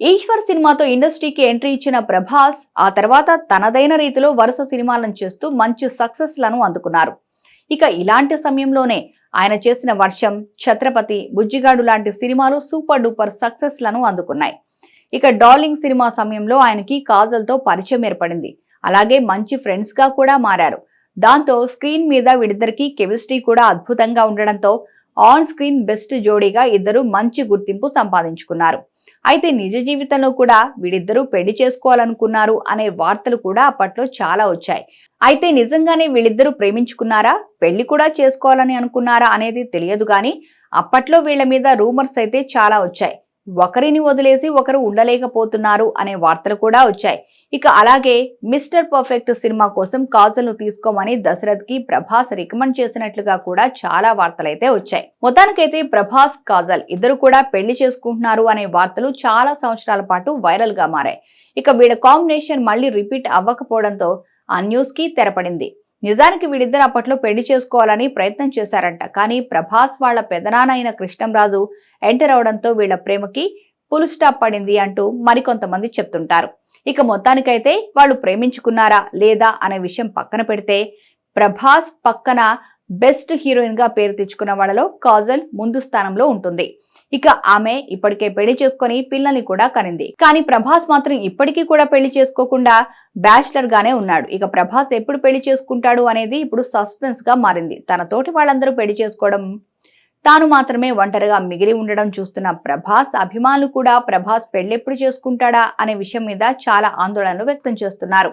ఈశ్వర్ సినిమాతో ఇండస్ట్రీకి ఎంట్రీ ఇచ్చిన ప్రభాస్ ఆ తర్వాత తనదైన రీతిలో వరుస సినిమాలను చేస్తూ మంచి సక్సెస్లను అందుకున్నారు. ఇక ఇలాంటి సమయంలోనే ఆయన చేసిన వర్షం ఛత్రపతి బుజ్జిగాడు లాంటి సినిమాలు సూపర్ డూపర్ సక్సెస్లను అందుకున్నాయి. ఇక డార్లింగ్ సినిమా సమయంలో ఆయనకి కాజల్తో పరిచయం ఏర్పడింది. అలాగే మంచి ఫ్రెండ్స్గా కూడా మారారు. దాంతో స్క్రీన్ మీద వీడిద్దరికి కెమిస్ట్రీ కూడా అద్భుతంగా ఉండడంతో ఆన్ స్క్రీన్ బెస్ట్ జోడీగా ఇద్దరు మంచి గుర్తింపు సంపాదించుకున్నారు. అయితే నిజ జీవితంలో కూడా వీడిద్దరూ పెళ్ళి చేసుకోవాలనుకున్నారు అనే వార్తలు కూడా అప్పట్లో చాలా వచ్చాయి. అయితే నిజంగానే వీళ్ళిద్దరూ ప్రేమించుకున్నారా? పెళ్ళి కూడా చేసుకోవాలని అనుకున్నారా అనేది తెలియదు కానీ అప్పట్లో వీళ్ళ మీద రూమర్స్ అయితే చాలా వచ్చాయి. ఒకరిని వదిలేసి ఒకరు ఉండలేకపోతున్నారు అనే వార్తలు కూడా వచ్చాయి. ఇక అలాగే మిస్టర్ పర్ఫెక్ట్ సినిమా కోసం కాజల్ను తీసుకోమని దశరథ్కి ప్రభాస్ రికమెండ్ చేసినట్లుగా కూడా చాలా వార్తలైతే వచ్చాయి. మొత్తానికైతే ప్రభాస్ కాజల్ ఇద్దరు కూడా పెళ్ళి చేసుకుంటున్నారు అనే వార్తలు చాలా సంవత్సరాల పాటు వైరల్గా మారాయి. ఇక వీళ్ళ కాంబినేషన్ మళ్ళీ రిపీట్ అవ్వకపోవడంతో ఆ న్యూస్కి తెరపడింది. నిజానికి వీడిద్దరు అప్పట్లో పెళ్ళి చేసుకోవాలని ప్రయత్నం చేశారంట. కానీ ప్రభాస్ వాళ్ళ పెదనాన్న అయిన కృష్ణంరాజు ఎంటర్ అవడంతో వీళ్ళ ప్రేమకి పుల్ స్టాప్ పడింది అంటూ మరికొంతమంది చెప్తుంటారు. ఇక మొత్తానికైతే వాళ్ళు ప్రేమించుకున్నారా లేదా అనే విషయం పక్కన పెడితే ప్రభాస్ పక్కన బెస్ట్ హీరోయిన్గా పేరు తెచ్చుకున్న వాళ్ళలో కాజల్ ముందు స్థానంలో ఉంటుంది. ఇక ఆమె ఇప్పటికే పెళ్ళి చేసుకుని పిల్లల్ని కూడా కనింది. కానీ ప్రభాస్ మాత్రం ఇప్పటికీ కూడా పెళ్ళి చేసుకోకుండా బ్యాచిలర్ గానే ఉన్నాడు. ఇక ప్రభాస్ ఎప్పుడు పెళ్ళి చేసుకుంటాడు అనేది ఇప్పుడు సస్పెన్స్గా మారింది. తన తోటి వాళ్ళందరూ పెళ్ళి చేసుకోవడం తాను మాత్రమే ఒంటరిగా మిగిలి ఉండడం చూస్తున్న ప్రభాస్ అభిమానులు కూడా ప్రభాస్ పెళ్ళెప్పుడు చేసుకుంటాడా అనే విషయం మీద చాలా ఆందోళనలు వ్యక్తం చేస్తున్నారు.